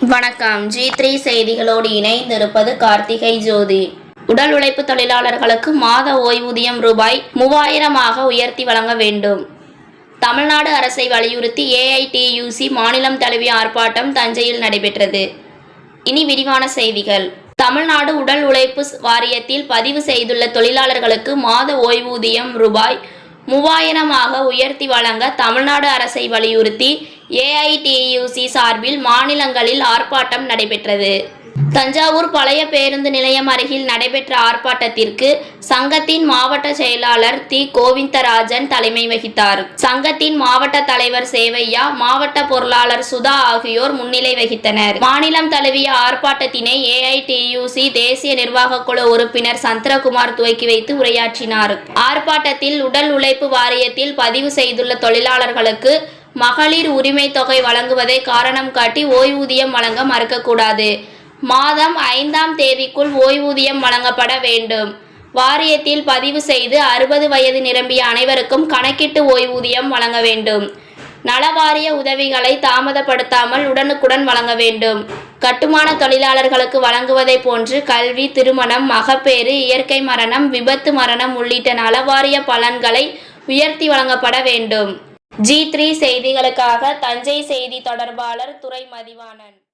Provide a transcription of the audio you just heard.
வணக்கம். G three செய்திகளோடு இணைந்திருப்பது கார்த்திகை ஜோதி. உடல் உழைப்பு தொழிலாளர்களுக்கு மாத ஓய்வூதியம் ரூபாய் மூவாயிரமாக உயர்த்தி வழங்க வேண்டும். தமிழ்நாடு அரசை வலியுறுத்தி ஏஐடியூசி மாநிலம் தழுவிய ஆர்ப்பாட்டம் தஞ்சையில் நடைபெற்றது. இனி விரிவான செய்திகள். தமிழ்நாடு உடல் உழைப்பு வாரியத்தில் பதிவு செய்துள்ள தொழிலாளர்களுக்கு மாத ஓய்வூதியம் ரூபாய் மூவாயிரமாக உயர்த்தி வழங்க தமிழ்நாடு அரசை வலியுறுத்தி ஏஐடியூசி சார்பில் மாநிலங்களில் ஆர்ப்பாட்டம் நடைபெற்றது. தஞ்சாவூர் பழைய பேருந்து நிலையம் அருகில் நடைபெற்ற ஆர்ப்பாட்டத்திற்கு சங்கத்தின் மாவட்ட செயலாளர் தி. கோவிந்தராஜன் தலைமை வகித்தார். சங்கத்தின் மாவட்ட தலைவர் சேவையா மாவட்ட பொருளாளர் சுதா ஆகியோர் முன்னிலை வகித்தனர். மாநிலம் தழுவிய ஆர்ப்பாட்டத்தினை ஏஐடியூசி தேசிய நிர்வாக குழு உறுப்பினர் சந்திரகுமார் துவக்கி வைத்து உரையாற்றினார். ஆர்ப்பாட்டத்தில் உடல் உழைப்பு வாரியத்தில் பதிவு செய்துள்ள தொழிலாளர்களுக்கு மகளிர் உரிமை தொகை வழங்குவதை காரணம் காட்டி ஓய்வூதியம் வழங்க மறுக்கக்கூடாது. மாதம் ஐந்தாம் தேதிக்குள் ஓய்வூதியம் வழங்கப்பட வேண்டும். வாரியத்தில் பதிவு செய்து அறுபது வயது நிரம்பிய அனைவருக்கும் கணக்கிட்டு ஓய்வூதியம் வழங்க வேண்டும். நலவாரிய உதவிகளை தாமதப்படுத்தாமல் உடனுக்குடன் வழங்க வேண்டும். கட்டுமான தொழிலாளர்களுக்கு வழங்குவதைப் போன்று கல்வி திருமணம் மகப்பேறு இயற்கை மரணம் விபத்து மரணம் உள்ளிட்ட நலவாரிய பலன்களை உயர்த்தி வழங்கப்பட வேண்டும். ஜி த்ரீ செய்திகளுக்காக தஞ்சை செய்தி தொடர்பாளர் துறை மதிவாணன்.